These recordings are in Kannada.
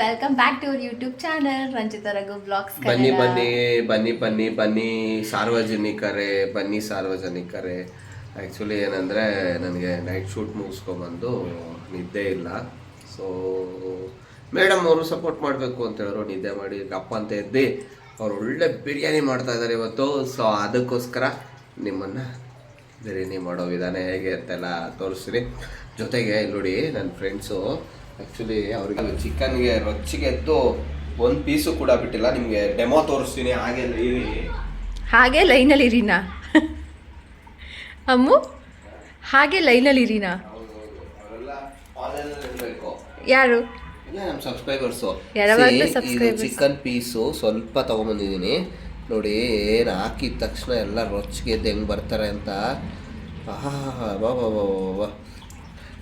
Welcome back to our YouTube channel Ranjitha Raghu blogs ಬನ್ನಿ ಬನ್ನಿ ಬನ್ನಿ ಬನ್ನಿ ಬನ್ನಿ. ಸಾರ್ವಜನಿಕರೇ ಬನ್ನಿ ಸಾರ್ವಜನಿಕರೇ. ಆ್ಯಕ್ಚುಲಿ ಏನಂದರೆ, ನನಗೆ ನೈಟ್ ಶೂಟ್ ಮುಗಿಸ್ಕೊಂಬಂದು ನಿದ್ದೆ ಇಲ್ಲ. ಸೊ ಮೇಡಮ್ ಅವರು ಸಪೋರ್ಟ್ ಮಾಡಬೇಕು ಅಂತ ಹೇಳಿದ್ರು ನಿದ್ದೆ ಮಾಡಿ ಅಪ್ಪ ಅಂತ ಎದ್ದು ಅವ್ರು ಒಳ್ಳೆ ಬಿರಿಯಾನಿ ಮಾಡ್ತಾ ಇದ್ದಾರೆ ಇವತ್ತು. ಸೊ ಅದಕ್ಕೋಸ್ಕರ ನಿಮ್ಮನ್ನು ಬಿರಿಯಾನಿ ಮಾಡೋ ವಿಧಾನ ಹೇಗೆ ಅಂತೆಲ್ಲ ತೋರಿಸ್ತೀನಿ. ಜೊತೆಗೆ ಇಲ್ಲಿ ನೋಡಿ ನನ್ನ ಫ್ರೆಂಡ್ಸು ಆ್ಯಕ್ಚುಲಿ ಅವ್ರಿಗೆ ಚಿಕನ್ಗೆ ರೊಚ್ಚಿಗೆ ಎದ್ದು ಒಂದು ಪೀಸು ಕೂಡ ಬಿಟ್ಟಿಲ್ಲ. ನಿಮಗೆ ಡೆಮೋ ತೋರಿಸ್ತೀನಿ. ಹಾಗೆ ಇರಿ. ಹಾಗೆ ಲೈನಲ್ಲಿ ಇರೀನಾ? ಅಮ್ಮು ಹಾಗೆ ಲೈನಲ್ಲಿ ಇರೀನಾ? ಯಾರು? ನಮ್ಮ ಸಬ್ಸ್ಕ್ರೈಬರ್ಸು. ಚಿಕನ್ ಪೀಸು ಸ್ವಲ್ಪ ತೊಗೊಂಬಂದಿದ್ದೀನಿ. ನೋಡಿ ಏನು ಹಾಕಿದ ತಕ್ಷಣ ಎಲ್ಲ ರೊಚ್ಚಿಗೆ ಎದ್ದು ಹೆಂಗೆ ಬರ್ತಾರೆ ಅಂತ. ಆಹಾ ಬಾ ಬಾ ಬಾ ಬಾ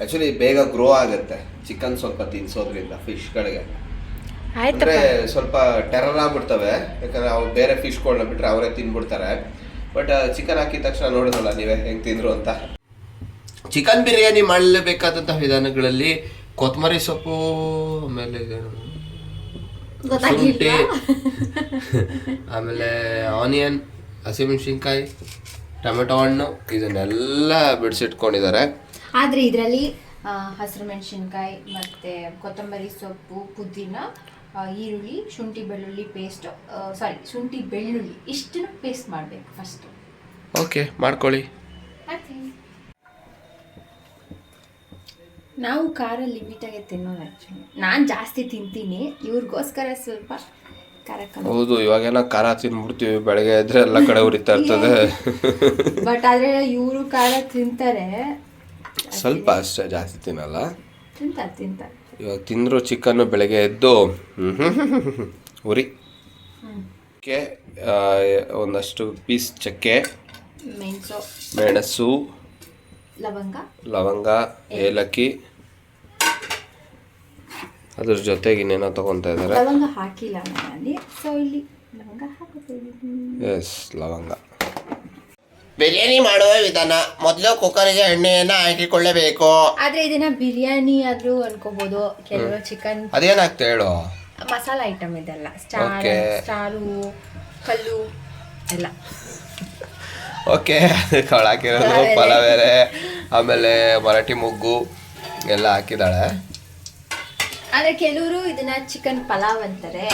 ಆ್ಯಕ್ಚುಲಿ ಬೇಗ ಗ್ರೋ ಆಗುತ್ತೆ. ಚಿಕನ್ ಸ್ವಲ್ಪ ತಿನ್ಸೋದ್ರಿಂದ ಫಿಶ್ಗಳಿಗೆ ಅಂದ್ರೆ ಸ್ವಲ್ಪ ಟೆರರ್ ಆಗ್ಬಿಡ್ತವೆ. ಯಾಕಂದ್ರೆ ಅವ್ರು ಬೇರೆ ಫಿಶ್ಗಳನ್ನ ಬಿಟ್ಟರೆ ಅವರೇ ತಿನ್ಬಿಡ್ತಾರೆ. ಬಟ್ ಚಿಕನ್ ಹಾಕಿದ ತಕ್ಷಣ ನೋಡಿದ್ರಲ್ಲ ನೀವೇ ಹೆಂಗೆ ತಿಂದ್ರು ಅಂತ. ಚಿಕನ್ ಬಿರಿಯಾನಿ ಮಾಡಲೇಬೇಕಾದಂತಹ ವಿಧಾನಗಳಲ್ಲಿ ಕೊತ್ತಂಬರಿ ಸೊಪ್ಪು ಆಮೇಲೆ ಶುಂಠಿ ಆಮೇಲೆ ಆನಿಯನ್ ಹಸಿಮೆಣಸಿನ್ಕಾಯಿ ಟೊಮೆಟೊ ಹಣ್ಣು ಇದನ್ನೆಲ್ಲ ಬಿಡಿಸಿಟ್ಕೊಂಡಿದ್ದಾರೆ. ಆದರೆ ಇದರಲ್ಲಿ ಹಸಿರು ಮೆಣಸಿನ್ಕಾಯಿ ಮತ್ತೆ ಕೊತ್ತಂಬರಿ ಸೊಪ್ಪು ಪುದೀನ ಈರುಳ್ಳಿ ಶುಂಠಿ ಬೆಳ್ಳುಳ್ಳಿ ಪೇಸ್ಟ್ ಸಾರಿ ಶುಂಠಿ ಬೆಳ್ಳುಳ್ಳಿ ಇಷ್ಟನ್ನು ಪೇಸ್ಟ್ ಮಾಡಬೇಕು ಫಸ್ಟು ಓಕೆ ಮಾಡ್ಕೊಳ್ಳಿ. ನಾವು ಖಾರ ಲಿಮಿಟಾಗೆ ತಿನ್ನೋದು ಆ್ಯಕ್ಚುಲಿ ನಾನು ಜಾಸ್ತಿ ತಿಂತೀನಿ ಇವ್ರಿಗೋಸ್ಕರ ಸ್ವಲ್ಪ ಖಾರ ಕಮ್ಮಿ. ಹೌದು ಇವಾಗೆಲ್ಲ ಖಾರ ತಿನ್ಬಿಡ್ತೀವಿ ಬೆಳಗ್ಗೆ ಎದ್ರೆ ಎಲ್ಲ ಕಡೆ ಉರಿತಾ ಇರ್ತದೆ. ಬಟ್ ಆದ್ರೆ ಇವರು ಖಾರ ತಿಂತಾರೆ ಸ್ವಲ್ಪ ಅಷ್ಟೇ ಜಾಸ್ತಿ ತಿನ್ನಲ್ಲ. ಇವಾಗ ತಿಂದ್ರು ಚಿಕನ್ನು ಬೆಳಗ್ಗೆ ಎದ್ದು ಉರಿ. ಕೆ ಒಂದಷ್ಟು ಪೀಸ್ ಚಕ್ಕೆ ಮೆಣಸು. ಮೆಣಸು ಲವಂಗ. ಲವಂಗ ಏಲಕ್ಕಿ. ಅದ್ರ ಜೊತೆಗೆ ಇನ್ನೇನೋ ತಗೊತಾ ಇದ್ದಾರೆ. ಲವಂಗ ಹಾಕಿಲ್ಲ ನಾನಲ್ಲಿ ಸೊ ಇಲ್ಲಿ ಲವಂಗ ಹಾಕೋತೀವಿ ಎಸ್ ಲವಂಗ. ಬಿರಿಯಾನಿ ಮಾಡುವ ವಿಧಾನ ಮೊದಲು ಕುಕ್ಕರಿಗೆ ಎಣ್ಣೆಯನ್ನ ಹಾಕಿಕೊಳ್ಳಬೇಕು. ಆದ್ರೆ ಇದನ್ನ ಬಿರಿಯಾನಿ ಆದ್ರೂ ಅನ್ಕೋಬಹುದು ಕೆಲವು ಚಿಕನ್ ಅದೇನಾಗ್ತಾ ಹೇಳು? ಮಸಾಲಾ ಐಟಮ್ ಇದೆಲ್ಲ. Star Okay. ಸ್ಟಾರು ಕಲ್ಲು ಎಲ್ಲ. ಓಕೆ ಅವಳು ಹಾಕಿರೋದು ಪಲಾವೇರೆ ಆಮೇಲೆ ಮರಾಠಿ ಮುಗ್ಗು ಎಲ್ಲ ಹಾಕಿದಾಳೆ ಆದ್ರೆ ಕೆಲವರು ಇದನ್ನ ಚಿಕನ್ ಪಲಾವ್ ಅಂತಾರೆ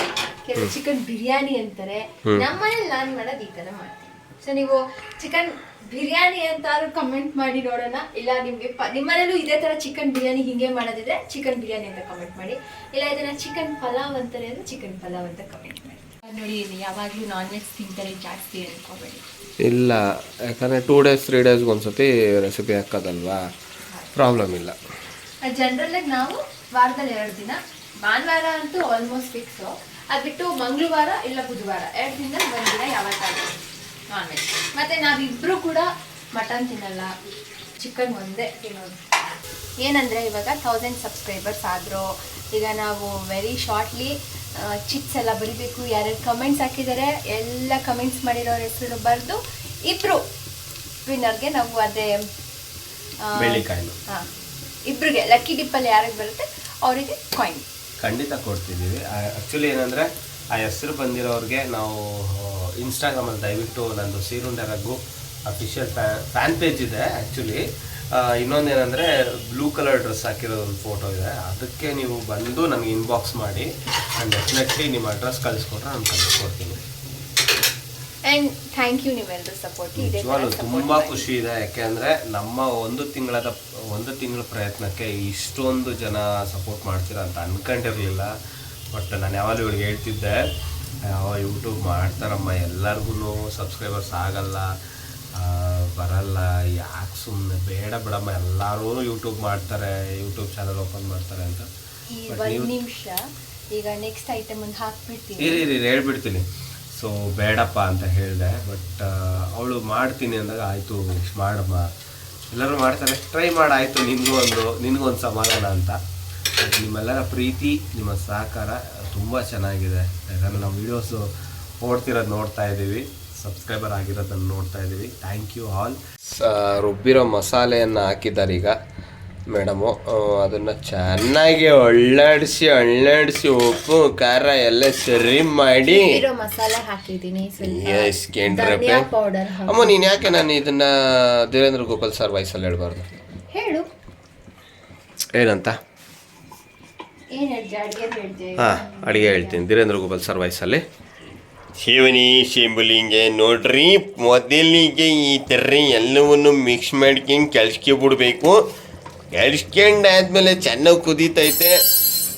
ಕೆಲವರು ಚಿಕನ್ ಬಿರಿಯಾನಿ ಅಂತಾರೆ. ನಮ್ಮನೇಲಿ ನಾನು ಮಾಡೋದು ಈ ತರ ಮಾಡ್ತೀನಿ. ಸೊ ನೀವು ಚಿಕನ್ ಬಿರಿಯಾನಿ ಅಂತಾದ್ರೂ ಕಮೆಂಟ್ ಮಾಡಿ ನೋಡೋಣ. ಇಲ್ಲ ನಿಮಗೆ ನಿಮ್ಮನೇಲೂ ಇದೇ ತರ ಚಿಕನ್ ಬಿರಿಯಾನಿ ಹಿಂಗೆ ಮಾಡೋದಿದ್ರೆ ಚಿಕನ್ ಬಿರಿಯಾನಿ ಅಂತ ಕಮೆಂಟ್ ಮಾಡಿ. ಇಲ್ಲ ಇದನ್ನ ಚಿಕನ್ ಪಲಾವ್ ಅಂತಾರೆ ಅಂದ್ರೆ ಚಿಕನ್ ಪಲಾವ್ ಅಂತ ಕಮೆಂಟ್ ಮಾಡಿ. ನೋಡಿ ಇಲ್ಲಿ ಯಾವಾಗ್ಲೂ ನಾನ್ ವೆಜ್ ತಿಂತಾರೆ ಜಾಸ್ತಿ ಅನ್ಕೋಬೇಡಿ. ಇಲ್ಲ ಯಾಕಂದರೆ ಟೂ ಡೇಸ್ ತ್ರೀ ಡೇಸ್ಗೆ ಒಂದ್ಸತಿ ರೆಸಿಪಿ ಹಾಕೋದಲ್ವಾ? ಪ್ರಾಬ್ಲಮ್ ಇಲ್ಲ. ಜನರಲ್ ಆಗಿ ನಾವು ವಾರದಲ್ಲಿ ಎರಡು ದಿನ ಭಾನುವಾರ ಅಂತೂ ಆಲ್ಮೋಸ್ಟ್ ಫಿಕ್ಸ್ ಅದು ಬಿಟ್ಟು ಮಂಗಳವಾರ ಇಲ್ಲ ಬುಧವಾರ ಎರಡು ದಿನ ಒಂದು ದಿನ ಯಾವತ್ತಾದ್ರೂ. ನಾನ್ ವೆಜ್ ಮತ್ತೆ ನಾವಿಬ್ರು ಕೂಡ ಮಟನ್ ತಿನ್ನಲ್ಲ. ಚಿಕನ್ ಒಂದೇ ತಿನ್ನೋದು. ಏನಂದ್ರೆ ಇವಾಗ ಥೌಸಂಡ್ ಸಬ್ಸ್ಕ್ರೈಬರ್ಸ್ ಆದ್ರು ಈಗ ನಾವು ವೆರಿ ಶಾರ್ಟ್ಲಿ ಚಿಟ್ಸ್ ಎಲ್ಲ ಬರಿಬೇಕು ಯಾರ್ಯಾರು ಕಮೆಂಟ್ಸ್ ಹಾಕಿದ್ದಾರೆ ಎಲ್ಲ ಕಮೆಂಟ್ಸ್ ಮಾಡಿರೋರ ಹೆಸರು ಬರೆದು ಇಬ್ರು ವಿನ್ನರ್ಗೆ ನಾವು ಅದೇ ಹಾಂ ಇಬ್ಬರಿಗೆ ಲಕ್ಕಿ ಡಿಪ್ಪಲ್ಲಿ ಯಾರಿಗೆ ಬರುತ್ತೆ ಅವರಿಗೆ ಕಾಯಿನ್ ಖಂಡಿತ ಕೊಡ್ತಿದ್ದೀವಿ. ಆ್ಯಕ್ಚುಲಿ ಏನಂದರೆ ಆ ಹೆಸರು ಬಂದಿರೋರಿಗೆ ನಾವು ಇನ್ಸ್ಟಾಗ್ರಾಮಲ್ಲಿ ದಯವಿಟ್ಟು ನಂದು ಸೀರುಂಡೆ ರಘು ಅಫಿಷಿಯಲ್ ಫ್ಯಾನ್ ಪೇಜ್ ಇದೆ ಆ್ಯಕ್ಚುಲಿ ಇನ್ನೊಂದು ಏನಂದರೆ ಬ್ಲೂ ಕಲರ್ ಡ್ರೆಸ್ ಹಾಕಿರೋ ಒಂದು ಫೋಟೋ ಇದೆ. ಅದಕ್ಕೆ ನೀವು ಬಂದು ನನಗೆ ಇನ್ಬಾಕ್ಸ್ ಮಾಡಿ ನಾನು ಡೆಫಿನೆಟ್ಲಿ ನಿಮ್ಮ ಅಡ್ರೆಸ್ ಕಳಿಸ್ಕೊಟ್ರೆ ನಾನು ಕಳಿಸ್ಕೊಡ್ತೀನಿ ಆ್ಯಂಡ್ ಥ್ಯಾಂಕ್ ಯು ನೀವೆಲ್ಲರೂ ಸಪೋರ್ಟ್ ನಿಜವಾಗ್ಲೂ ತುಂಬಾ ಖುಷಿ ಇದೆ. ಯಾಕೆಂದ್ರೆ ನಮ್ಮ ಒಂದು ತಿಂಗಳದ ಒಂದು ತಿಂಗಳ ಪ್ರಯತ್ನಕ್ಕೆ ಇಷ್ಟೊಂದು ಜನ ಸಪೋರ್ಟ್ ಮಾಡ್ತೀರಾ ಅಂತ ಅನ್ಕೊಂಡಿರ್ಲಿಲ್ಲ. ಬಟ್ ನಾನು ಯಾವಾಗಲೂ ಇವಳಿಗೆ ಹೇಳ್ತಿದ್ದೆ. ಯಾವ ಯೂಟ್ಯೂಬ್ ಮಾಡ್ತಾರಮ್ಮ. ಎಲ್ಲರಿಗೂ ಸಬ್ಸ್ಕ್ರೈಬರ್ಸ್ ಆಗಲ್ಲ ಬರಲ್ಲ. ಯಾಕೆ ಸುಮ್ಮನೆ ಬೇಡ ಬಿಡಮ್ಮ. ಎಲ್ಲರೂ ಯೂಟ್ಯೂಬ್ ಮಾಡ್ತಾರೆ ಯೂಟ್ಯೂಬ್ ಚಾನಲ್ ಓಪನ್ ಮಾಡ್ತಾರೆ ಅಂತ. ಈ ಒಂದು ನಿಮಿಷ. ಈಗ ನೆಕ್ಸ್ಟ್ ಐಟಮ್ ಒಂದು ಹಾಕ್ಬಿಡ್ತೀನಿ. ಇರಿ ಹೇಳ್ಬಿಡ್ತೀನಿ. ಸೊ ಬೇಡಪ್ಪ ಅಂತ ಹೇಳಿದೆ ಬಟ್ ಅವಳು ಮಾಡ್ತೀನಿ ಅಂದಾಗ ಆಯಿತು ಮಾಡಮ್ಮ. ಎಲ್ಲರೂ ಮಾಡ್ತಾರೆ. ಟ್ರೈ ಮಾಡಾಯಿತು ನಿನಗೂ ಒಂದು ನಿನಗೊಂದು ಒಂದು ಸಮಾಧಾನ ಅಂತ. ನಿಮ್ಮೆಲ್ಲರ ಪ್ರೀತಿ ನಿಮ್ಮ ಸಹಕಾರ ತುಂಬ ಚೆನ್ನಾಗಿದೆ. ಯಾಕಂದರೆ ನಾವು ವೀಡಿಯೋಸು ಓಡ್ತಿರೋದು ನೋಡ್ತಾ ಇದ್ದೀವಿ. ಸಬ್ಸ್ಕ್ರೈಬರ್ ಆಗಿರೋದನ್ನು ನೋಡ್ತಾ ಇದ್ದೀವಿ. ಥ್ಯಾಂಕ್ ಯು ಆಲ್ ರುಬ್ಬಿರೋ ಮಸಾಲೆಯನ್ನು ಹಾಕಿದ್ದಾರೆ ಈಗ. ಮೇಡಮು ಅದನ್ನು ಚೆನ್ನಾಗಿ ಒಳ್ಳಾಡಿಸಿ ಅಳ್ಳಾಡಿಸಿ ಉಪ್ಪು ಖಾರ ಎಲ್ಲ ಸರಿ ಮಾಡಿ. ಮಸಾಲೆ ಹಾಕಿದ್ದೀನಿ. ಅಮ್ಮ ನೀನು ಯಾಕೆ ನಾನು ಇದನ್ನ ದೇವೇಂದ್ರ ಗೋಪಾಲ್ ಸರ್ ವಾಯ್ಸಲ್ಲಿ ಹೇಳ್ಬಾರ್ದು? ಹೇಳು. ಏನಂತ ಏನ್ ಹೇಳ್ದೆ ಅಡ್ಗೆ ಹೇಳ್ದೆ ಹಾಂ ಅಡುಗೆ ಹೇಳ್ತೀನಿ. ಧೀರೇಂದ್ರ ಗೋಪಾಲ್ ಸರ್ ಸೇವನಿ ಶಿವನಿ ಶಿಂಬಲಿಂಗೆ ನೋಡ್ರಿ ಮೊದಲಿಗೆ ಈ ಥರ ಎಲ್ಲವನ್ನು ಮಿಕ್ಸ್ ಮಾಡ್ಕೊಂಡು ಕೆಲ್ಸಕ್ಕೆ ಬಿಡ್ಬೇಕು. ಕೆಲ್ಸ್ಕೊಂಡು ಆದ್ಮೇಲೆ ಚೆನ್ನಾಗಿ ಕುದೀತೈತೆ.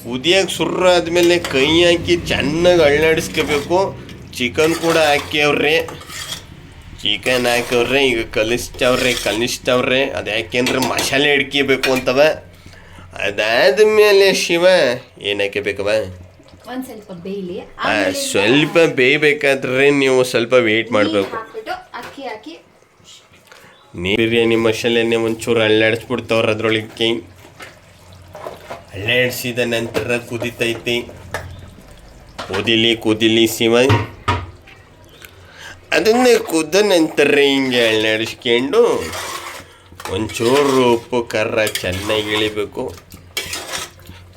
ಕುದಿಯೋಕೆ ಸುರ್ರ ಆದಮೇಲೆ ಕೈ ಹಾಕಿ ಚೆನ್ನಾಗಿ ಅಳ್ಳಾಡಿಸ್ಕೋಬೇಕು ಚಿಕನ್ ಕೂಡ ಹಾಕ್ಯವ್ರಿ. ಚಿಕನ್ ಹಾಕವ್ರೆ ಈಗ ಕಲಿಸ್ತವ್ರೆ ಕಲಿಸ್ತವ್ರೆ. ಅದು ಯಾಕೆಂದ್ರೆ ಮಸಾಲೆ ಹಿಡ್ಕೋಬೇಕು ಅಂತವ. ಅದಾದ್ಮೇಲೆ ಶಿವ ಏನಕ್ಕೆ ಬೇಕವ ಒಂದ್ ಸ್ವಲ್ಪ ಬೇಯ್ಲಿ. ಆ, ಸ್ವಲ್ಪ ಬೇಯಬೇಕಾದ್ರೆ ನೀವು ಸ್ವಲ್ಪ ವೇಟ್ ಮಾಡಬೇಕು. ಹಾಕ್ಬಿಟ್ಟು ಅಕ್ಕಿ ಹಾಕಿ. ನೀ ಬಿರಿಯಾನಿ ಮಸಾಲೆನೆ ಒಂಚೂರು ಅಳ್ಳಾಡಿಸ್ಬಿಡ್ತವ್ರ ಅದ್ರೊಳಗೆ ಅಳ್ಳಾಡಿಸಿದ ನಂತರ ಕುದಿತೈತಿ. ಕುದಿಲಿ ಕುದಿಲಿ ಶಿವ. ಅದನ್ನೇ ಕುದ್ದ ನಂತರ ಹಿಂಗೆ ಅಳ್ಳಾಡಿಸ್ಕೊಂಡು ಒಂಚೂರು ಉಪ್ಪು ಖಾರ ಚೆನ್ನಾಗಿ ಇಳಿಬೇಕು.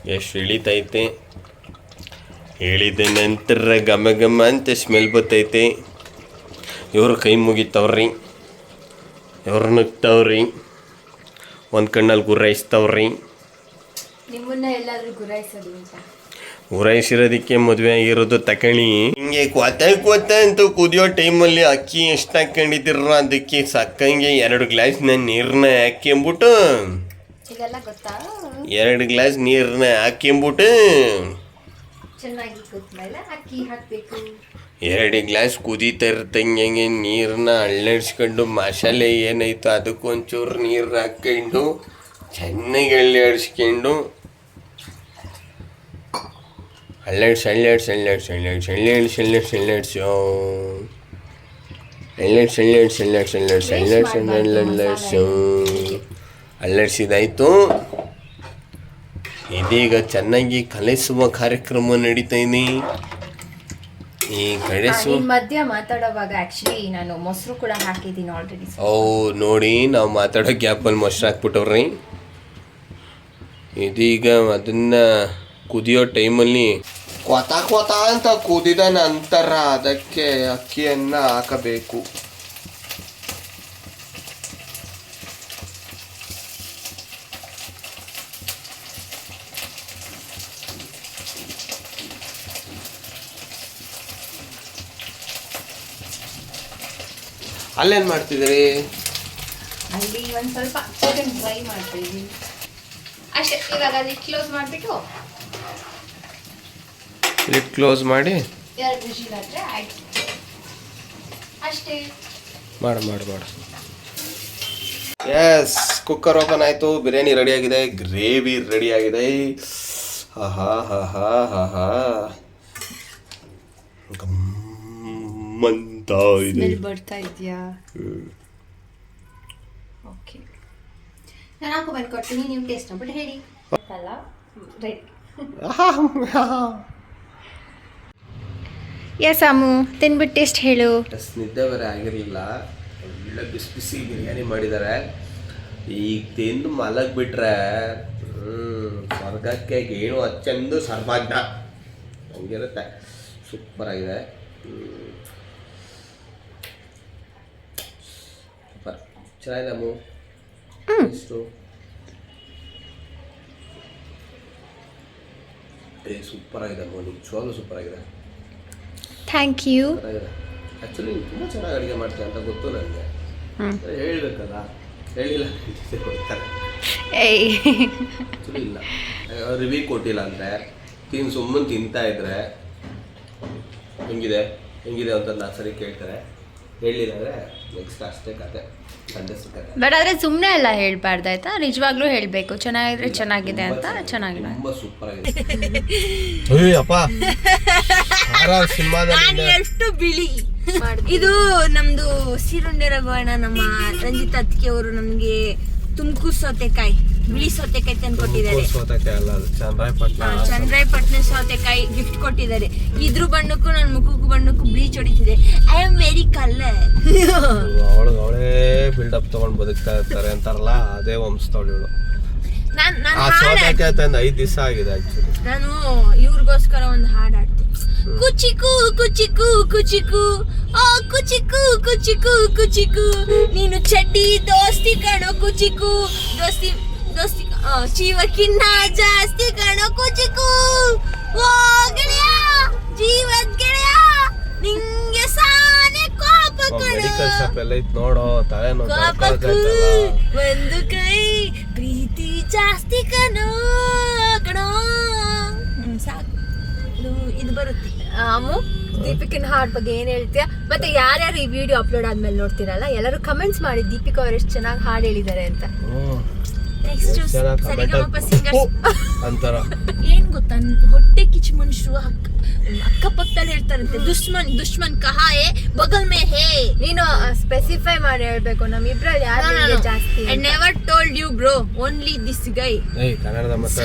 ಎಷ್ಟು ಇಳಿತೈತೆ ಹೇಳಿದ ನಂತರ ಘಮ ಘಮ ಅಂತ ಸ್ಮೆಲ್ ಬರ್ತೈತೆ. ಇವರು ಕೈ ಮುಗಿತವ್ರಿ. ಇವ್ರು ನಗ್ತಾವ್ರಿ. ಒಂದು ಕಣ್ಣಲ್ಲಿ ಗುರಾಯಿಸ್ತವ್ರಿ. ಗುರಾಯಿಸಿರೋದಕ್ಕೆ ಮದುವೆ ಆಗಿರೋದು ತಕಣಿ ಹಿಂಗೆ ಕೊತ ಕೊತ ಅಂತ ಕುದಿಯೋ ಟೈಮಲ್ಲಿ ಅಕ್ಕಿ ಎಷ್ಟು ಹಾಕೊಂಡಿದ್ದೀರೋ? ಅದಕ್ಕೆ ಸಕ್ಕಂಗೆ ಎರಡು ಗ್ಲಾಸ್ ನಾನು ನೀರನ್ನ ಹಾಕ್ಕೊಂಬಿಟ್ಟು ಇದೆಲ್ಲ ಗೊತ್ತಾ ಎರಡು ಗ್ಲಾಸ್ ನೀರನ್ನ ಹಾಕ್ಕೊಂಬಿಟ್ಟು ಚೆನ್ನಾಗಿ ಕೂತ್ಮೇಲೆ ಅಕ್ಕಿ ಹಾಕ್ಬೇಕು ಎರಡು ಗ್ಲಾಸ್ ಕುದೀತಾ ಇರ್ತಂಗೆ ನೀರನ್ನ ಅಳ್ಳಾಡಿಸ್ಕೊಂಡು ಮಸಾಲೆ ಏನಾಯ್ತು ಅದಕ್ಕೆ ಒಂಚೂರು ನೀರು ಹಾಕ್ಕೊಂಡು ಚೆನ್ನಾಗಿ ಅಳ್ಳಾಡಿಸ್ಕೊಂಡು ಅಳ್ಳಾಡ್ಸಿ ಅಳ್ಳಾಡ್ಸಿ ಅಳ್ಳಾಡ್ಸಿ ಅಳ್ಳಾಡ್ಸಿ ಅಳ್ಳಾಡ್ಸಿ ಅಳ್ಳಾಡ್ಸಿ ಅಳ್ಳಾಡ್ಸು ಅಳ್ಳಾಡ್ಸಿ ಅಳ್ಳಾಡ್ಸಿ ಅಳ್ಳಾಡ್ಸಿ ಅಳ್ಳಾಡ್ಸಿ ಅಳ್ಳಾಡ್ಸಿ ಅಳ್ಳಾಡ್ಸು ಅಳ್ಳಾಡ್ಸಿದಾಯ್ತು ಇದೀಗ ಚೆನ್ನಾಗಿ ಕಲಿಸುವ ಕಾರ್ಯಕ್ರಮ ನಡೀತಾ ಇದೆ. ಈ ಕಳಿಸುವ ಮಧ್ಯ ಮಾತಾಡುವಾಗ ಆಕ್ಚುಲಿ ನಾನು ಮೊಸರು ಕೂಡ ಹಾಕಿದ್ದೀನಿ ಆಲ್ರೆಡಿ ಓ ನೋಡಿ ನಾವು ಮಾತಾಡೋ ಗ್ಯಾಪಲ್ಲಿ ಮೊಸರು ಹಾಕ್ಬಿಟ್ಟವ್ರಿ. ಇದೀಗ ಅದನ್ನ ಕುದಿಯೋ ಟೈಮಲ್ಲಿ ಕೊತ ಕೊತ ಅಂತ ಕುದಿದ ನಂತರ ಅದಕ್ಕೆ ಅಕ್ಕಿಯನ್ನ ಹಾಕಬೇಕು. ಅಲ್ಲೇನ್ ಮಾಡ್ತಿದ್ದೀರಿ? ಅಲ್ಲಿ ಒಂದು ಸ್ವಲ್ಪ ಚಿಕನ್ ಫ್ರೈ ಮಾಡ್ತಾ ಇದ್ದೀನಿ ಅಷ್ಟೇ ಇವಾಗ ಅಲ್ಲಿ ಕ್ಲೋಸ್ ಮಾಡಿಬಿಟ್ಟು ಲಿಟ್ ಕ್ಲೋಸ್ ಮಾಡಿ? ಎರಡು ವಿಷಿಲ್ ಆದರೆ ಆಯ್ತು. ಅಷ್ಟೇ. ಮಾಡು ಮಾಡು ಮಾಡು. ಎಸ್ ಕುಕ್ಕರ್ ಓಪನ್ ಆಯಿತು. ಬಿರಿಯಾನಿ ರೆಡಿಯಾಗಿದೆ ಆಗಿದೆ. ಗ್ರೇವಿ ರೆಡಿ ಹಾ ಹಾ ಹಾ ಹಾ ಹಾ ಹಾ ಗಮ್ಮಂತ ಇದೆ ಸ್ಮೆಲ್ ಬರ್ತಾ ಇದೆಯಾ ಓಕೆ ನಾನು ಹಾಕೋ ಬಂದು ಕೊಡ್ತೀನಿ ನೀವು ಟೇಸ್ಟ್ ಮಾಡ್ಬಿಟ್ಟು ಹೇಳಿ ಅಲ್ಲ ರೆಡಿ ಎಸ್ ಅಮ್ಮು ತಿನ್ಬಿಟ್ಟು ಟೇಸ್ಟ್ ಹೇಳು ಟೆಸ್ಟ್ ನಿದ್ದೆ ಬೇರೆ ಆಗಿರಲಿಲ್ಲ. ಒಳ್ಳೆ ಬಿಸಿ ಬಿಸಿ ಬಿರಿಯಾನಿ ಮಾಡಿದ್ದಾರೆ ಈಗ ತಿಂದು ಮಲಗ್ಬಿಟ್ರೆ ಹ್ಮ್, ಸ್ವರ್ಗಕ್ಕೆ ಏನು ಅಚ್ಚಂದು ಸರ್ವಾಜ್ಞ ಹಂಗಿರುತ್ತೆ. ಸೂಪರ್ ಆಗಿದೆ. ಸೂಪರ್ ಚೆನ್ನಾಗಿದೆ ಅಮ್ಮು ಎಷ್ಟು ಏ ಸೂಪರ್ ಆಗಿದೆ ಅಮ್ಮ ನಿಜವಾಗ್ಲೂ ಸೂಪರ್ ಆಗಿದೆ ಥ್ಯಾಂಕ್ ಯು ಆ್ಯಕ್ಚುಲಿ ತುಂಬ ಚೆನ್ನಾಗಿ ಅಡುಗೆ ಮಾಡ್ತೀಯ ಅಂತ ಗೊತ್ತು ನನಗೆ ಹೇಳ್ಬೇಕಲ್ಲ? ಹೇಳಿಲ್ಲ ಕೊಡ್ತಾರೆ ಆ್ಯಕ್ಚುಲಿ ಇಲ್ಲ. ರಿವ್ಯೂ ಕೊಟ್ಟಿಲ್ಲ ಅಂದರೆ ತಿನ್ ಸುಮ್ಮನೆ ತಿಂತಾ ಇದ್ರೆ ಹೆಂಗಿದೆ? ಹೆಂಗಿದೆ ಅಂತ ನಾ ಸರಿ ಕೇಳ್ತಾರೆ. ಹೇಳಿಲ್ಲ ಅಂದರೆ ನೆಕ್ಸ್ಟ್ ಅಷ್ಟೇ ಕತೆ ಬಟ್ ಆದರೆ ಸುಮ್ಮನೆ ಎಲ್ಲ ಹೇಳ್ಬಾರ್ದಾಯ್ತಾ ನಿಜವಾಗ್ಲೂ ಹೇಳಬೇಕು. ಚೆನ್ನಾಗಿದ್ರೆ ಚೆನ್ನಾಗಿದೆ ಅಂತ ಚೆನ್ನಾಗಿಲ್ಲ. ತುಂಬ ಸೂಪರ್ ಆಗಿದೆ. ಅಪ್ಪ. ಸಿನಿಮಾದಲ್ಲಿ ಎಷ್ಟು ಬಿಳಿ. ಇದು ನಮ್ದು ಸಿರುಂಡೆ ರಘುವಣ್ಣ ನಮ್ಮ ರಂಜಿತ್ ಅತ್ತಿಗೆ ಅವರು ನಮ್ಗೆ ತುಮಕೂರು ಸೌತೆಕಾಯಿ. ಬಿಳಿ ಸೌತೆಕಾಯಿ ತಂದು ಕೊಟ್ಟಿದ್ದಾರೆ ಚಂದ್ರಾಯಪಟ್ಟಣ ಸೌತೆಕಾಯಿ ಗಿಫ್ಟ್ ಕೊಟ್ಟಿದ್ದಾರೆ. ಇದ್ರ ಬಣ್ಣಕ್ಕೂ ನನ್ನ ಮುಖಕ್ಕೂ ಬಣ್ಣಕ್ಕೂ ಬ್ಲೀಚ್ ಹೊಡಿತಿದೆ. ಐ ಆಮ್ ವೆರಿ ಕಲರ್ ಅವಳು ಅವಳೇ ಅಪ್ ತೊಗೊಂಡು ಬದುಕ್ತಾ ಇರ್ತಾರೆ ಅಂತಾರಲ್ಲ ಅದೇ ವಂಶದವಳು ಇವಳು. ನಾನು ಇವ್ರಿಗೋಸ್ಕರ ಒಂದು ಹಾಡು ಹಾಡ್ತೀನಿ. ಕುಚಿಕು ಕುಚಿಕು ಕುಚಿಕು. ಆ ಕುಚಿಕು ಕುಚಿಕು ಕುಚಿಕು. ನೀನು ಚಡ್ಡಿ ದೋಸ್ತಿ ಕಣೋ ಕುಚಿಕು. ದೋಸ್ತಿ ದೋಸ್ತಿ ಜೀವಕ್ಕಿನ್ನ ಜಾಸ್ತಿ ಕಣೋ ಕುಚಿಕು. ಓ ಗೆಳೆಯ ಜೀವದ್ ಗೆಳೆಯ ನಿಂಗೆ ಸಾನೆ ಕೋಪ ಮೆಡಿಕಲ್ ಕಣೋ. ಶಾಪ್ ಎಲ್ಲ ಇತ್ತು ನೋಡೋ ತಲೆ ಒಂದು ಕೈ ಪ್ರೀತಿ ಜಾಸ್ತಿ ಕಣೋ ಕಣೋ. ಸಾಕು. ಇದು ಇದು ಬರುತ್ತೆ. ಅಮ್ಮು ದೀಪಿಕಿನ ಹಾಡ್ ಬಗ್ಗೆ ಏನ್ ಹೇಳ್ತೀಯ? ಮತ್ತೆ ಯಾರ್ಯಾರು ಈ ವಿಡಿಯೋ ಅಪ್ಲೋಡ್ ಆದ್ಮೇಲೆ ನೋಡ್ತೀರಲ್ಲ ಎಲ್ಲರೂ ಕಮೆಂಟ್ಸ್ ಮಾಡಿ ದೀಪಿಕಾ ಅವ್ರು ಎಷ್ಟು ಚೆನ್ನಾಗಿ ಹಾಡು ಹೇಳಿದ್ದಾರೆ ಅಂತ. ನೆಕ್ಸ್ಟ್ ಸರಿಗಮಪ ಸಿಂಗರ್ಸ್ ಅಂತಾರ. ಏನ್ ಗೊತ್ತಾ? ಹೊಟ್ಟೆ ಕಿಚ್ಚು ಮನುಷ್ಯರು ಅಕ್ಕ ಅಕ್ಕಪಕ್ಕದಲ್ಲಿ ಹೇಳ್ತಾರಂತೆ ದುಶ್ಮನ್ ದುಶ್ಮನ್ ಕಹಾ ಹೇ ಬಗಲ್ ಮೇ ಹೇ. ನೀನು ಸ್ಪೆಸಿಫೈ ಮಾಡಿ ಹೇಳ್ಬೇಕು. ನಮ್ಮಿಬ್ರಲ್ಲಿ ಯಾರು ಜಾಸ್ತಿ I never told you bro only this guy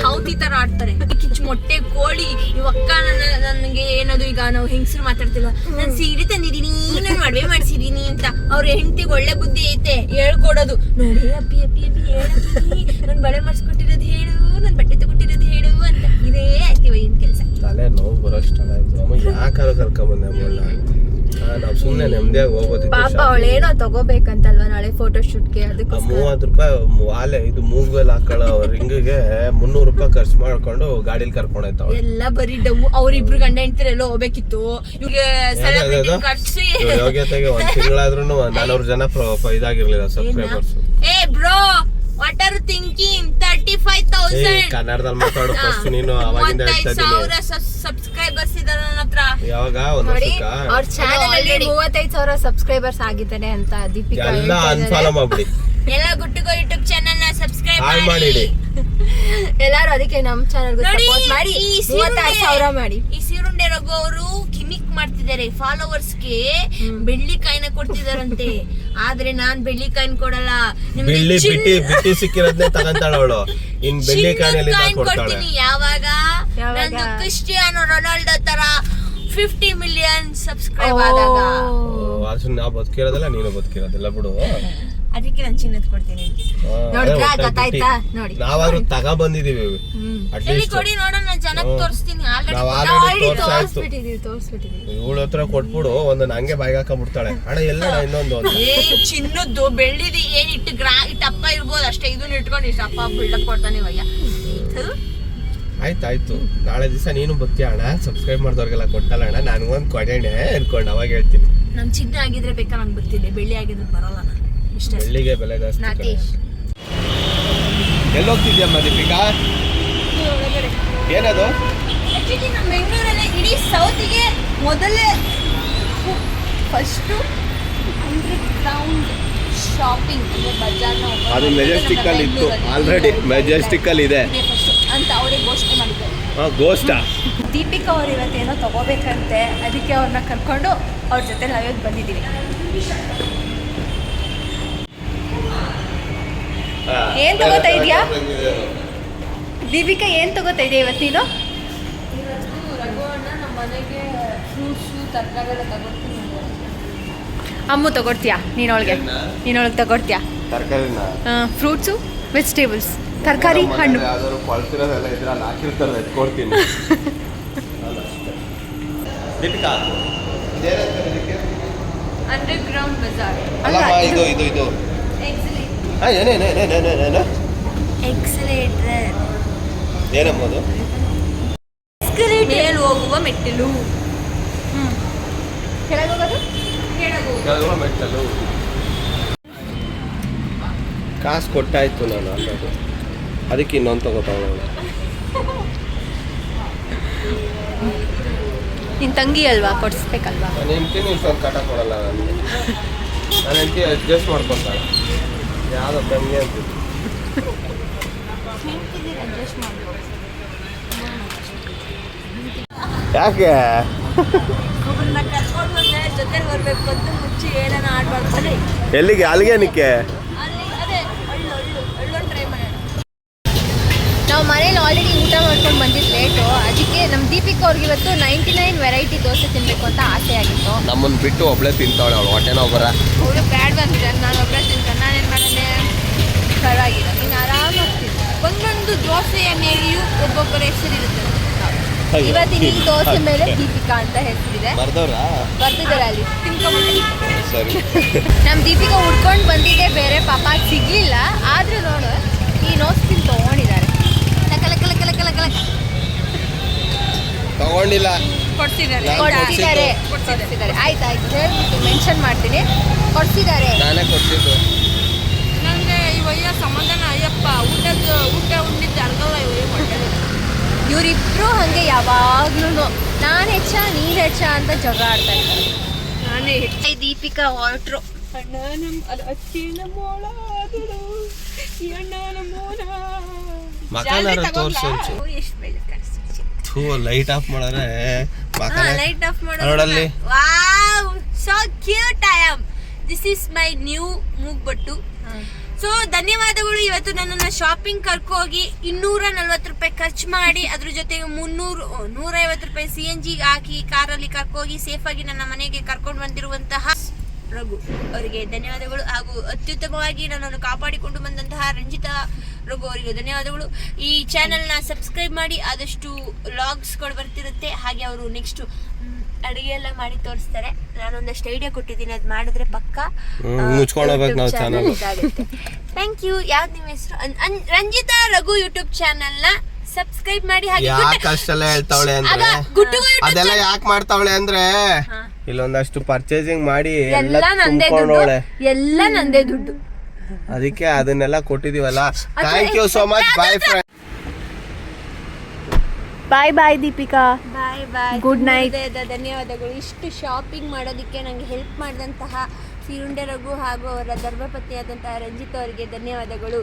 ಸೌತಿ ತರ ಆಡ್ತಾರೆ. ಕಿಚ್ಚು ಮೊಟ್ಟೆ ಕೋಳಿ. ಇವ್ ಅಕ್ಕ ನನ್ನ ನನಗೆ ಏನದು ಈಗ ನಾವು ಹೆಂಗಸರು ಮಾತಾಡ್ತಿಲ್ಲ. ನಾನು ಸೀರೆ ತಂದಿದೀನಿ ನಾನು ಮದ್ವೆ ಮಾಡ್ಸಿದೀನಿ ಅಂತ. ಅವ್ರ ಹೆಂಡತಿಗೆ ಒಳ್ಳೆ ಬುದ್ಧಿ ಐತೆ, ಹೇಳ್ಕೊಡೋದು. ನೋಡಿ ಅಪ್ಪಿ ಅಪ್ಪಿ ಅಪ್ಪಿ ಹೇಳಿ ನನ್ ಬಳೆ ಮಾಡಿಸ್ಕೊಟ್ಟಿರೋದು ಹೇಳು, ನನ್ ಬಟ್ಟೆ ತಗೊಟ್ಟಿರೋದು ಹೇಳು ಅಂತ. ಇದೇ ಆಯ್ತಿವ ಏನ್ ಕೆಲಸ. ತಲೆ ನೋವು ಬರೋಷ್ಟು ಅಮ್ಮ ಯಾಕಾರ ಕರ್ಕೊಂಬಂದೆ ಅಮ್ಮನ್ನ ನಾವು ಸುಮ್ಮನೆ ನೆಮ್ಮದಿಯಾಗಿ ಹೋಗೋದಿತ್ತು ಪಾಪ. ಅವಳೇನೋ ತಗೋಬೇಕಂತಲ್ವಾ ನಾಳೆ ಫೋಟೋ ಶೂಟ್ಗೆ ಅದಕ್ಕೆ ಮೂವತ್ತು ರೂಪಾಯಿ ವಾಲೆ ಇದು ಮೂಗ್ವೆಲ್ ಹಾಕೊಳ್ಳೋ ರಿಂಗಿಗೆ ಮುನ್ನೂರು ರೂಪಾಯಿ ಖರ್ಚು ಮಾಡ್ಕೊಂಡು ಗಾಡಿಲಿ ಕರ್ಕೊಂಡೋಯ್ತು ಅವಳು. ಎಲ್ಲ ಬರೀ ಡಮ್ಮು. ಅವ್ರಿಬ್ರು ಗಂಡ ಹೆಂಡ್ತಿರ ಎಲ್ಲ ಹೋಗ್ಬೇಕಿತ್ತು. ಇವ್ರಿಗೆ ಸೆಲೆಬ್ರಿಟಿ ಕರ್ಸಿ. ಯೋಗ್ಯತೆಗೆ ಒಂದ್ ತಿಂಗಳಾದ್ರೂ ನಾನೂರು ಜನ ಇದಾಗಿರ್ಲಿಲ್ಲ ಸಬ್ಸ್ಕ್ರೈಬರ್ಸ್ ಏ bro what are thinking thirty five thousand ಕನ್ನಡದಲ್ಲಿ ಮಾತಾಡು ಫಸ್ಟ್ ನೀನು ಅವಾಗಿಂದ ಹೇಳ್ತಾ ಸಾವಿರ ಸಬ್ಸ್ಕ್ರೈಬರ್ಸ್ ಇದಾರೆ ನನ್ನ ಹತ್ರ. ಯಾವಾಗ? ಒಂದು ವರ್ಷಕ್ಕ? ಅವ್ರ ಚಾನಲ್ ಅಲ್ಲಿ. ಮೂವತ್ತೈದು ಸಾವಿರ ಸಬ್ಸ್ಕ್ರೈಬರ್ಸ್ ಆಗಿದ್ದಾರೆ ಅಂತ ದೀಪಿಕಾ ಎಲ್ಲ. ಅನ್ಫಾಲೋ ಮಾಡ್ಬಿಡಿ. ಎಲ್ಲ ಗುಟ್ಟುಗೋ ಯೂಟ್ಯೂಬ್ ಚಾನೆಲ್ನ ಸಬ್ಸ್ಕ್ರೈಬ್ ಮಾಡಿ. ಎಲ್ಲರೂ ಅದಕ್ಕೆ ನಮ್ಮ ಚಾನೆಲ್ ಸಪೋರ್ಟ್ ಮಾಡಿ. ಮೂವತ್ತಾರು ಸಾವಿರ ಮಾಡಿ. ಈ ಸಿರುಂಡೆ ರಘು ಅವರು ಮಾಡ್ತಿದ್ದಾರೆ. ಫಾಲೋವರ್ಸ್ಗೆ ಬೆಳ್ಳಿ ಕಾಯಿನ ಕೊಡ್ತಿದಾರಂತೆ. ಆದ್ರೆ ನಾನ್ ಬೆಳ್ಳಿ ಕಾಯಿನ್ ಕೊಡಲ್ಲ. ನಿಮ್ಗೆ ಬೆಳ್ಳಿ ಚಿನ್ನ- ಬಿಟ್ಟಿ ಬಿಟ್ಟಿ ಸಿಕ್ಕಿರೋದ್ನೇ ತಗಂತಾಳ ಅವಳು ಇನ್ ಬೆಳ್ಳಿ ಚಿನ್ನದ ಕಾಯಿನಲ್ಲಿ ಕಾಯಿನ್ ಕೊಡ್ತಾಳೆ. ಕೊಡ್ತೀನಿ ಯಾವಾಗ? ಯಾವಾಗ? ನಂದು ಕ್ರಿಸ್ಟಿಯಾನೋ ರೊನಾಲ್ಡೋ ತರ ಫಿಫ್ಟಿ ಮಿಲಿಯನ್ ಸಬ್ಸ್ಕ್ರೈಬ್ ಆದಾಗ. ಆದ್ರೆ ನಾವು ಬದುಕಿರೋದಿಲ್ಲ ನೀನು ಬದುಕಿರೋದಿಲ್ಲ ಬಿಡು. ಅದಕ್ಕೆ ನಾನು ಚಿನ್ನದ ಕೊಡ್ತೀನಿ. ಆ, ನೋಡಿದ್ರಾ? ಗೊತ್ತಾಯ್ತಾ? ನೋಡಿ. ನಾವಾದ್ರೂ ತಗ ಬಂದಿದೀವಿ ಅಟ್ಲೀಸ್ಟ್ ಕೊಡಿ ನೋಡೋಣ ಜನಕ್ಕೆ. ತೋರಿಸ್ತೀನಿ. ಆಲ್ರೆಡಿ. ತೋರಿಸ್ಬಿಟ್ಟಿದೀವಿ ತೋರಿಸ್ಬಿಟ್ಟಿದೀವಿ. ಇವಳ ಹತ್ರ ಕೊಟ್ಬಿಡು ಒಂದು ನಂಗೆ ಬಾಯಿಗೆ ಹಾಕೊಂಡ್ಬಿಡ್ತಾಳೆ. ಅಣ್ಣ ಎಲ್ಲ ಇನ್ನೊಂದು ಏ ಚಿನ್ನದ್ದು ಬೆಳ್ಳಿದಿ ಏನ್ ಇಟ್ಟು ಗ್ರಾ ಇಟ್ಟಪ್ಪ ಇರ್ಬೋದು. ಅಷ್ಟೇ ಇದನ್ನ ಇಟ್ಕೊಂಡು ಇಷ್ಟಪ್ಪ ಬಿಲ್ಡಪ್ ಕೊಡ್ತಾನೆ ಅಯ್ಯ. ಆಯ್ತಾಯ್ತು. ನಾಳೆ ದಿವಸ ನೀನು ಬರ್ತೀಯ ಅಣ್ಣ. ಸಬ್ಸ್ಕ್ರೈಬ್ ಮಾಡಿದವ್ರಿಗೆಲ್ಲ ಕೊಟ್ಟಲ್ಲ ಅಣ್ಣ. ನನಗೊಂದು ಕೊಡೇಣೆ ಅನ್ಕೊಂಡು ಅವಾಗ ಹೇಳ್ತೀನಿ. ನಮ್ಮ ಚಿನ್ನ ಆಗಿದ್ರೆ ಬೇಕಾ? ನಂಗೆ ಬರ್ತೀನಿ ಬೆಳ್ಳಿ ಆಗಿದ್ರೆ ಬರಲ್ಲ ಇಷ್ಟೇ. ಬೆಳ್ಳಿಗೆ ಬೆಲೆ ಜಾಸ್ತಿ ನಾಟಿ. ಎಲ್ಲಿ ಹೋಗ್ತಿದ್ಯಮ್ಮ ದೀಪಿಕಾ ಏನದು? ಆಕ್ಚುಲಿ ನಮ್ಮ ಬೆಂಗಳೂರಲ್ಲಿ ಇಡೀ ಸೌತಿಗೆ ಮೊದಲೇ ಫಸ್ಟು ಅಂಡರ್ ಗ್ರೌಂಡ್ ಶಾಪಿಂಗ್ ಬಜಾರ್ನ ಅದು ಮೆಜೆಸ್ಟಿಕ್ ಅಲ್ಲಿ ಇತ್ತು. ಆಲ್ರೆಡಿ ಮೆಜೆಸ್ಟಿಕ್ ಅಲ್ಲಿ ಇದೆ. ಅಂತ ಅವರೇ ಘೋಷಣೆ ಮಾಡಿದ್ದಾರೆ ಹಾಂ ಗೋಸ್ಟಾ ದೀಪಿಕಾ ಅವ್ರು ಇವತ್ತೇನೋ ತಗೋಬೇಕಂತೆ ಅದಕ್ಕೆ ಅವ್ರನ್ನ ಕರ್ಕೊಂಡು ಅವ್ರ ಜೊತೆ ನಾವಿವತ್ತು ಬಂದಿದ್ದೀವಿ. ಏನ್ ತಗೋತಾ ಇದ್ಯಾ? ದೀಪಿಕಾ ಏನ್ ತಗೋತಾ ಇದೆಯಾ ಇವತ್ತು ನೀನು? ಅಮ್ಮು ತಗೊಡ್ತೀಯಾ? ನೀನೊಳಗೆ? ನೀನೊಳಗೆ ತಗೊಡ್ತೀಯಾ? ತರಕಾರಿನ? ಫ್ರೂಟ್ಸು ವೆಜಿಟೇಬಲ್ಸ್ ತರಕಾರಿ ಹಣ್ಣು. ಯಾವ್ದಾದ್ರು ಕೊಳ್ತಿರೋದೆಲ್ಲ ಇದ್ರೆ ಅಲ್ಲಿ ಹಾಕಿರ್ತಾರೆ ಎತ್ಕೊಡ್ತೀನಿ ದೀಪಿಕಾ ಇದೇನಂತಾರೆ ಇದಕ್ಕೆ? ಅಂಡರ್ ಗ್ರೌಂಡ್ ಬಜಾರ್ ಅಲ್ಲ ಇದು ಇದು ಇದು. ಹಾಂ ಎಕ್ಸಲೇಟರ್ ಹೋಗುವ ಮೆಟ್ಟಿಲು. ಕೆಳಗೆ ಹೋಗೋದು? ಕೆಲವು ಮೆಟ್ಟಲು. ಕಾಸು ಕೊಟ್ಟಾಯ್ತು ನಾನು ಅನ್ನೋದು ಅದಕ್ಕೆ ಇನ್ನೊಂದು ತಗೋತಾವ ನಿನ್ ತಂಗಿ ಅಲ್ವಾ? ಕೊಡಿಸ್ಬೇಕಲ್ವಾ? ನಾನು ನೀನು ಸ್ವಲ್ಪ ಕಟ ಕೊಡಲ್ಲ ನನಗೆ ನಾನು ಹೆಂಡ್ತಿ ಅಡ್ಜಸ್ಟ್ ಮಾಡ್ಕೊತಾಳೆ ಯಾವುದೋ ತಂಗಿ ಅಂತ. ಯಾಕೆ? ಎಲ್ಲಿಗೆ? ಅಲ್ಲಿಗೇನಕ್ಕೆ ನಾವು ಮನೇಲಿ ಆಲ್ರೆಡಿ ಊಟ ಮಾಡ್ಕೊಂಡು ಬಂದಿದ್ದು ಲೇಟು ಅದಕ್ಕೆ ನಮ್ಮ ದೀಪಿಕಾ ಅವ್ರಿಗೆ ಇವತ್ತು ನೈಂಟಿ ನೈನ್ ವೆರೈಟಿ ದೋಸೆ ತಿನ್ನಬೇಕು ಅಂತ ಆಸೆ ಆಗಿತ್ತು. ನಮ್ಮನ್ನು ಬಿಟ್ಟು ಒಬ್ಳೆ ತಿಂತಾವಳೆ ಅವಳು. ಹೊಟ್ಟೆ ನೋವು ಬರ. ಅವಳು ಬ್ಯಾಡ್ ಬಂದಿದ್ದಾನೆ ನಾನು ಒಬ್ಬರೇ ತಿಂತಾನೆ ನಾನೇನು ಮಾಡೋಣ ಪರವಾಗಿಲ್ಲ ನೀನು ಆರಾಮಾಗ್ತೀನಿ ಒಂದೊಂದು ದೋಸೆಯ ಮೇಲೆಯೂ ಒಬ್ಬೊಬ್ಬರ ಹೆಸರಿರುತ್ತೆ. ಇವತ್ತಿನ ಈ ದೋಸೆ ಮೇಲೆ ದೀಪಿಕಾ ಅಂತ ಹೆಸರಿದೆ. ಬರ್ತಿದ್ದಾರೆ ಅಲ್ಲಿ. ಸರಿ. ನಮ್ ದೀಪಿಕಾ ಉಡ್ಕೊಂಡು ಬಂದಿದ್ದೆ ಬೇರೆ ಪಾಪ ಸಿಗ್ಲಿಲ್ಲ. ಆದ್ರೂ ನೋಡು ಈ ನೋಸ್ ತಿನ್ ತಗೊಂಡಿದ್ದಾರೆ. ತಗೊಂಡಿಲ್ಲ. ಕೊಡ್ತಿದ್ದಾರೆ ಕೊಡ್ತಿದ್ದಾರೆ ಆಯ್ತು ಆಯ್ತು. ಹೇಳ್ಬಿಟ್ಟು ಮೆನ್ಷನ್ ಮಾಡ್ತೀನಿ. ಕೊಡ್ತಿದ್ದಾರೆ ನಾನೇ ಕೊಡ್ಸಿದ್ದು. ವಯ್ಯ ಸಮಾಧಾನ ಅಯ್ಯಪ್ಪ ಊಟದ ಊಟ ಉಂಡಿದ್ದು ಅರ್ಗಲ್ಲ ಇವರಿಬ್ರು ಹಂಗೆ ಯಾವಾಗ್ಲೂ ನಾನು ಹೆಚ್ಚ ನೀನ್ ಹೆಚ್ಚ ಅಂತ ಜಗ ಆಡ್ತಾ ಇದ್ದಾರೆ. ನಾನೇ ಹೆಚ್ಚ. ದೀಪಿಕಾ ಹೊರಟ್ರು. ಲೈಟ್ ಆಫ್ ಮಾಡಿದ್ರೆ off ಮಾಡೋದು. ನೋಡಲ್ಲಿ. Wow so cute I am this is my new ಮೂಗ್ಬಟ್ಟು so ಧನ್ಯವಾದಗಳು. ಇವತ್ತು ನನ್ನನ್ನು ಶಾಪಿಂಗ್ ಕರ್ಕೋಗಿ ಇನ್ನೂರ ನಲ್ವತ್ತು ರೂಪಾಯಿ ಖರ್ಚು ಮಾಡಿ ಅದ್ರ ಜೊತೆಗೆ ಮುನ್ನೂರು ನೂರೈವತ್ತು ರೂಪಾಯಿ ಸಿ ಎನ್ ಜಿ ಹಾಕಿ ಕಾರಲ್ಲಿ ಕರ್ಕೋಗಿ ಸೇಫಾಗಿ ನನ್ನ ಮನೆಗೆ ಕರ್ಕೊಂಡು ಬಂದಿರುವಂತಹ ರಘು ಅವರಿಗೆ ಧನ್ಯವಾದಗಳು. ಹಾಗೂ ಅತ್ಯುತ್ತಮವಾಗಿ ನನ್ನನ್ನು ಕಾಪಾಡಿಕೊಂಡು ಬಂದಂತಹ ರಂಜಿತಾ ರಘು ಅವರಿಗೆ ಧನ್ಯವಾದಗಳು. ಈ ಚಾನೆಲ್ನ ಸಬ್ಸ್ಕ್ರೈಬ್ ಮಾಡಿ ಆದಷ್ಟು ಲಾಗ್ಸ್ಗಳು ಬರ್ತಿರುತ್ತೆ. ಹಾಗೆ ಅವರು ನೆಕ್ಸ್ಟ್ ಅಡುಗೆ ಎಲ್ಲ ಮಾಡಿ ತೋರಿಸ್ತಾರೆ. ನಾನೊಂದಷ್ಟು ಐಡಿಯಾ ಕೊಟ್ಟಿದ್ದೀನಿ ಅದು ಮಾಡಿದ್ರೆ ಪಕ್ಕ ಹ್ಮ್, ಮುಚ್ಕೊಂಡ್ ಹೋಗ್ಬೇಕು ನಾವು ಚಾನಲ್ ಥ್ಯಾಂಕ್ ಯು ಯಾವ್ದು ನಿಮ್ಮ ಹೆಸರು? ರಂಜಿತಾ ರಘು ಯೂಟ್ಯೂಬ್ ಚಾನಲ್ನ ಸಬ್ಸ್ಕ್ರೈಬ್ ಮಾಡಿ. ಹಾಗೆ ಯಾಕೆ ಅಷ್ಟೆಲ್ಲ ಹೇಳ್ತಾವಳೆ ಅಂದ್ರೆ? ಅದೆಲ್ಲ ಯಾಕೆ ಮಾಡ್ತಾವಳೆ ಅಂದ್ರೆ? ಇಲ್ಲೊಂದಷ್ಟು ಪರ್ಚೇಸಿಂಗ್ ಮಾಡಿ ಎಲ್ಲ ನಂದೇ ದುಡ್ಡು. ಎಲ್ಲ ನಂದೇ ದುಡ್ಡು. ಅದಕ್ಕೆ ಅದನ್ನೆಲ್ಲ ಕೊಟ್ಟಿದೀವಲ್ಲ? Thank you so much bye friend bye bye Deepika bye bye good night ಧನ್ಯವಾದಗಳು. ಇಷ್ಟು ಶಾಪಿಂಗ್ ಮಾಡೋದಕ್ಕೆ ನನಗೆ ಹೆಲ್ಪ್ ಮಾಡಿದಂತಹ ಸಿರುಂಡೆ ರಘು ಹಾಗೂ ಅವರ ಧರ್ಮಪತ್ನಿಯಾದಂತಹ ರಂಜಿತ್ ಅವರಿಗೆ ಧನ್ಯವಾದಗಳು.